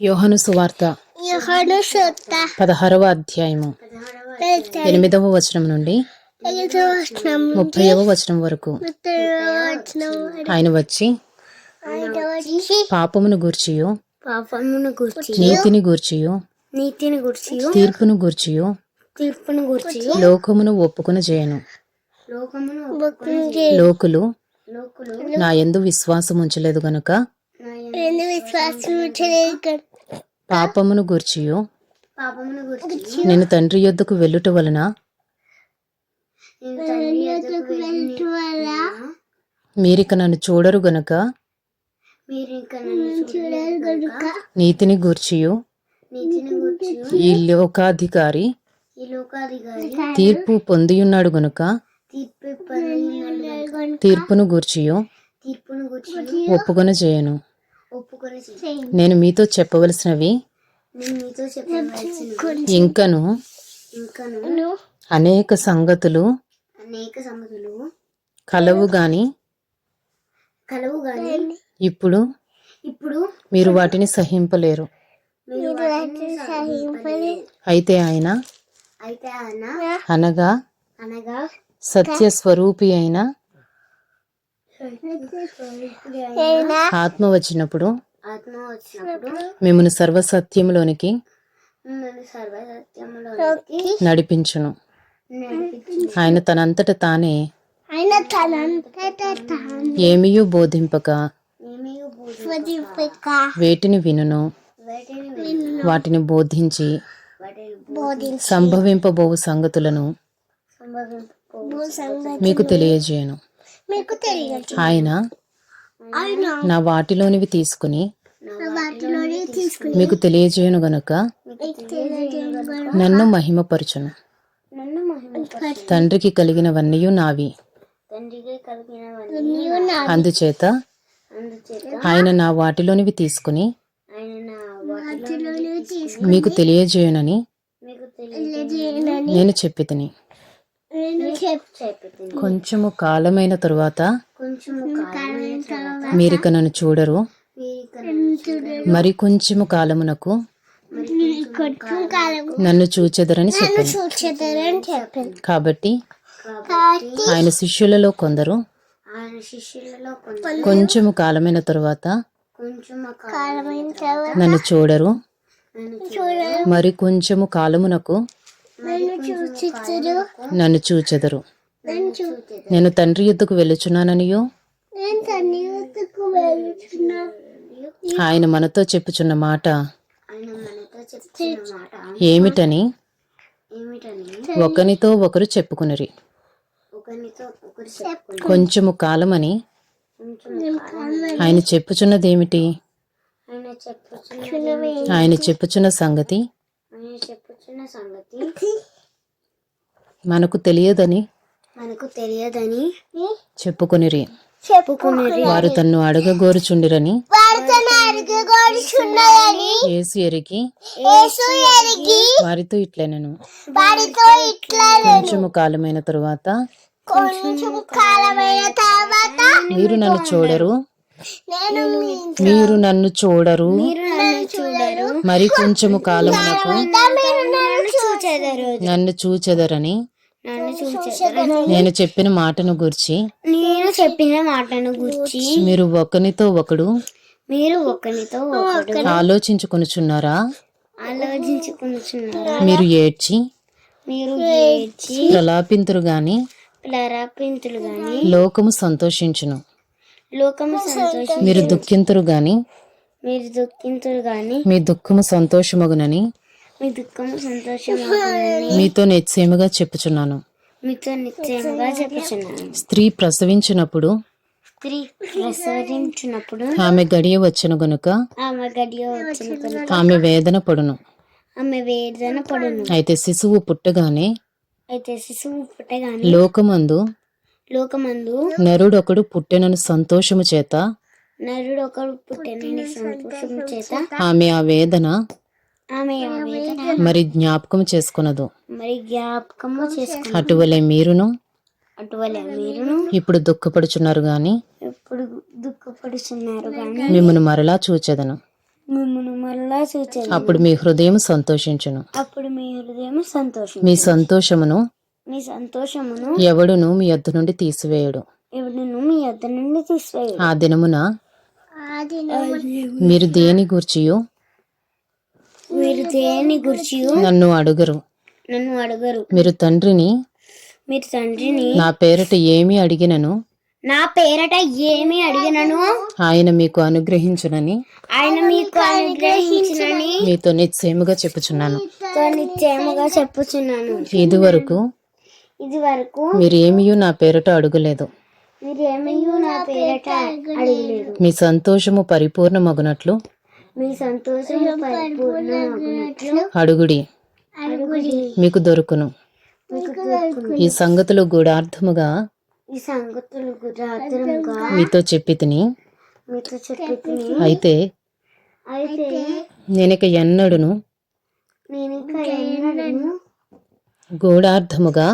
యోహను సువార్త పదహారవ అధ్యాయము ఎనిమిదవ వచనం నుండి ముప్పైవ వచనం వరకు ఆయన వచ్చి పాపమును గూర్చియు నీతిని గూర్చియు నీతిని గూర్చి తీర్పును గూర్చియు తీర్పును గూర్చి లోకమును ఒప్పుకుని చేయను లోకులు నా యందు విశ్వాసం ఉంచలేదు గనుక విశ్వాసం కదా. పాపమును గూర్చియు. నేను తండ్రి యొద్దకు వెళ్ళుట వలన మీరిక నన్ను చూడరు గనుక. నీతిని గూర్చియు. ఈ లోకాధికారి తీర్పు పొందియున్నాడు గనుక తీర్పును గూర్చియు. ఒప్పుకొని చేయను నేను మీతో చెప్పవలసినవి నేను మీతో చెప్పవలసిన ఇంకను ఇంకను అనేక సంగతులు అనేక సంగతులు కలవు గాని కలవు గాని ఇప్పుడు ఇప్పుడు మీరు వాటిని సహింపలేరు. మీరు వాటిని సహింపలేరు. అయితే ఆయన అయితే ఆయన అనగా అనగా సత్య స్వరూపి అయినా ఆత్మ వచ్చినప్పుడు మిమ్మల్ని సర్వసత్యములో నడిపించును. నడిపించి ఆయన తనంతట తానే ఆయన తనంతట తాను ఏమీయూ బోధింపక ఏమీ బోధి బోధింపక వేటిని వినును. వాటిని బోధించి సంభవింపబోవు సంగతులను మీకు తెలియజేయను. ఆయన నా వాటిలోనివి తీసుకుని మీకు తెలియజేయను గనుక. నన్ను మహిమపరచును. తండ్రికి కలిగినవన్నీ నావి. అందుచేత ఆయన నా వాటిలోనివి తీసుకుని మీకు తెలియజేయనని నేను చెప్పి తిని కొంచెము కాలమైన తరువాత కొంచెం కాలమైన తర్వాత మీరిక నన్ను చూడరు. మీరు కొంచెము కాలమునకు నన్ను చూచెదరని చెప్పాను. చెప్పింది కాబట్టి ఆయన శిష్యులలో కొందరు ఆయన శిష్యులలో కొంచెం కొంచెము కాలమైన తరువాత నన్ను చూడరు. మరి కొంచెము కాలమునకు నన్ను చూచెదరు. నేను తండ్రి యుద్ధకు వెళ్ళుచున్నాననియో? ఆయన మనతో చెప్పుచున్న మాట ఏమిటని? ఒకనితో ఒకరు చెప్పుకునిరి. ఒకరితో ఒకరు చెప్పుకుని కొంచెము కాలమని? ఆయన చెప్పుచున్నదేమిటి? ఆయన చెప్పుచున్న ఆయన చెప్పుచున్న సంగతి? ఆయన చెప్పుచున్న సంగతి? మనకు తెలియదని మనకు తెలియదని చెప్పుకొనిరి. చెప్పుకుని వారు తన్ను అడగగోరుచుండిరని ఎరిగి యేసు ఎరిగి వారితో ఇట్లనెను. వారితో ఇట్లా కొంచెము కాలమైన తరువాత మీరు నన్ను చూడరు. నేను మీరు నన్ను చూడరు. మరి కొంచెము కాలమునకు మీరు నన్ను చూచెదరు. నన్ను చూచెదరని నేను చెప్పిన మాటను గుర్చి నేను చెప్పిన మాటను గురించి మీరు ఒకనితో ఒకడు మీరు ఒకరితో ఒకడు ఆలోచించుకొనుచున్నారా? ఆలోచించుకుంటున్నారా మీరు ఏడ్చి మీరు ఏడ్చి ప్రలాపింతురు గాని ప్రలాపింతులు గాని లోకము సంతోషించును. లోకము సంతోషం మీరు దుఃఖింతురు గాని మీరు దుఃఖింతులు గాని మీ దుఃఖము సంతోషమగునని మీ దుఃఖము సంతోషం మీతో నిశ్చయముగా చెప్పుచున్నాను. మీతో నిశ్చయంగా చెప్పుచున్నాను. స్త్రీ ప్రసవించినప్పుడు స్త్రీ ప్రసవించినప్పుడు ఆమె గడియ వచ్చను గనుక ఆమె గడియ వచ్చిన కనుక ఆమె వేదన పడును. ఆమె వేదన పడును. అయితే శిశువు పుట్టగానే అయితే శిశువు పుట్టగానే లోకమందు లోకమందు నరుడొకడు పుట్టెనను సంతోషము చేత నరుడు ఒకడు పుట్టినని సంతోషం చేత ఆమె ఆ వేదన మరి జ్ఞాపకం చేసుకొనదు మరి జ్ఞాపకము చేసుకుని అటువలే మీరును. అటువలే మీరును. ఇప్పుడు దుఃఖపడుచున్నారు గాని ఇప్పుడు దుఃఖపడుతున్నారు కానీ మిమ్మల్ని మరలా చూచెదను. మిమ్మల్ని మరలా చూచెదను. అప్పుడు మీ హృదయం సంతోషించును. అప్పుడు మీ హృదయం సంతోషం మీ సంతోషమును మీ సంతోషమును ఎవడును మీ యొద్ద నుండి తీసివేయడు. ఎవడును మీ యొద్ద నుండి తీసివేయడు. ఆ దినమున మీరు దేని గూర్చియో? మీరు దేని గురించి నన్ను అడుగరు. నన్ను అడగరు. మీరు తండ్రిని మీరు తండ్రిని? నా పేరట ఏమి అడిగినను? నా పేరట ఏమి అడిగినను? ఆయన మీకు అనుగ్రహించునని ఆయన మీకు అనుగ్రహించినని మీతో నిశ్చయముగా చెప్పుచున్నాను. తో నిశ్చయముగా చెప్పుచున్నాను. ఇదివరకు ఇది వరకు మీరు ఏమీయూ నా పేరట అడుగలేదు. మీరు ఏమయ్యూ నా పేరట అడగలేదు. మీ సంతోషము పరిపూర్ణమగునట్లు మీ సంతోషం పరిపూర్ణమగునట్లు అడుగుడి. మీకు దొరుకును. ఈ సంగతులు గూఢార్థముగా ఈ సంగతులు గురాతరంగా మీతో చెప్పి తిని మీతో చెప్పి అయితే అయితే నేనిక ఎన్నడును? నేను ఇంకా ఎన్నడూ గూఢార్థముగా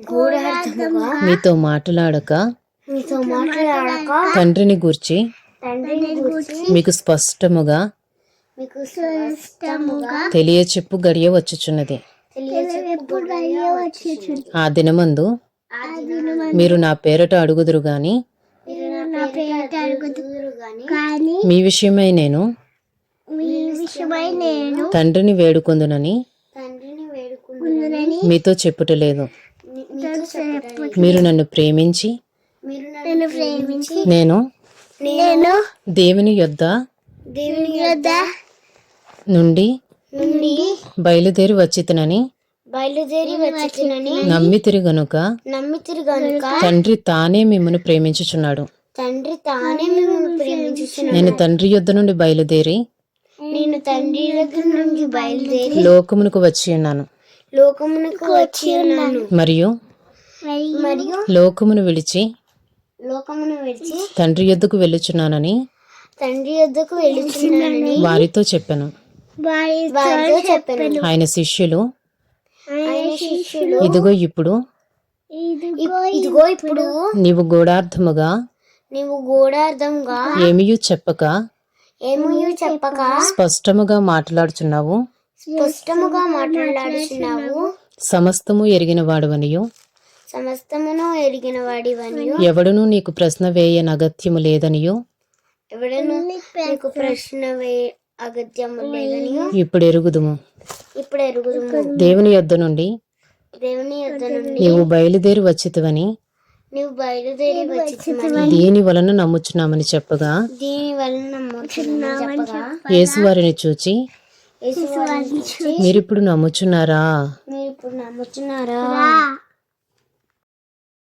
గూఢార్థముగా మీతో మాట్లాడక మీతో మాట్లాడక తండ్రిని గూర్చి తండ్రిని గురించి మీకు స్పష్టముగా తెలియచెప్పు గడియ వచ్చుచున్నది. ఆ దినమందు మీరు నా పేరట అడుగుదురు గాని నా పేరట అడుగుదురు గాని కానీ మీ విషయమై నేను మీ విషయమై నేను తండ్రిని వేడుకొందునని మీతో చెప్పుటలేదు. మీరు నన్ను ప్రేమించి మీరు నన్ను ప్రేమించి నేను నేను దేవుని యొద్ద దేవుని యొద్ద నుండి బయలుదేరి వచ్చితనని బయలుదేరి వచ్చినని నమ్మితిరి గనుక నమ్మితిరు గనుక తండ్రి తానే మిమ్మను ప్రేమించుచున్నాడు. తండ్రి తానే మిమ్మల్ని ప్రేమించుచున్నాడు. నేను తండ్రి యొద్ద నుండి బయలుదేరి నేను తండ్రి దగ్గర నుండి బయలుదేరి లోకమునకు వచ్చి ఉన్నాను. లోకమునకు వచ్చి ఉన్నాను. మరియు మరియు లోకమును విడిచి లోకమును విడిచి తండ్రి యొద్దకు వెళ్ళుచున్నానని తండ్రి యొద్దకు వెళ్ళుచున్నానని వారితో చెప్పాను. ఆయన శిష్యులు. ఆయన శిష్యులు. ఇదిగో ఇప్పుడు. ఇప్- ఇదిగో ఇప్పుడు. నీవు గూఢార్థముగా. నీవు గూఢార్థంగా ఏమీయూ చెప్పక. ఏమీ చెప్పక. స్పష్టముగా మాట్లాడుచున్నావు. స్పష్టముగా మాట్లాడుచున్నావు. సమస్తము ఎరిగిన వాడవనియు సమస్తమును ఎరిగిన వాడివనియు ఎవడునూ నీకు ప్రశ్న వేయనగత్యము లేదనియు. ఎవడను నీకు ప్రశ్న వే అగత్యము ఇప్పుడు ఎరుగుదుము. ఇప్పుడు ఎరుగుదుము. దేవుని యొద్ద నుండి దేవుని యొద్ద నుండి నీవు బయలుదేరి వచ్చితివని. నీవు బయలుదేరి దీని వలన నమ్ముచున్నామని చెప్పగా? దీని వలన నమ్ముచున్నామని చెప్పగా? యేసు వారిని చూచి నమ్ముచున్నారా? మీరు ఇప్పుడు నమ్ముచున్నారా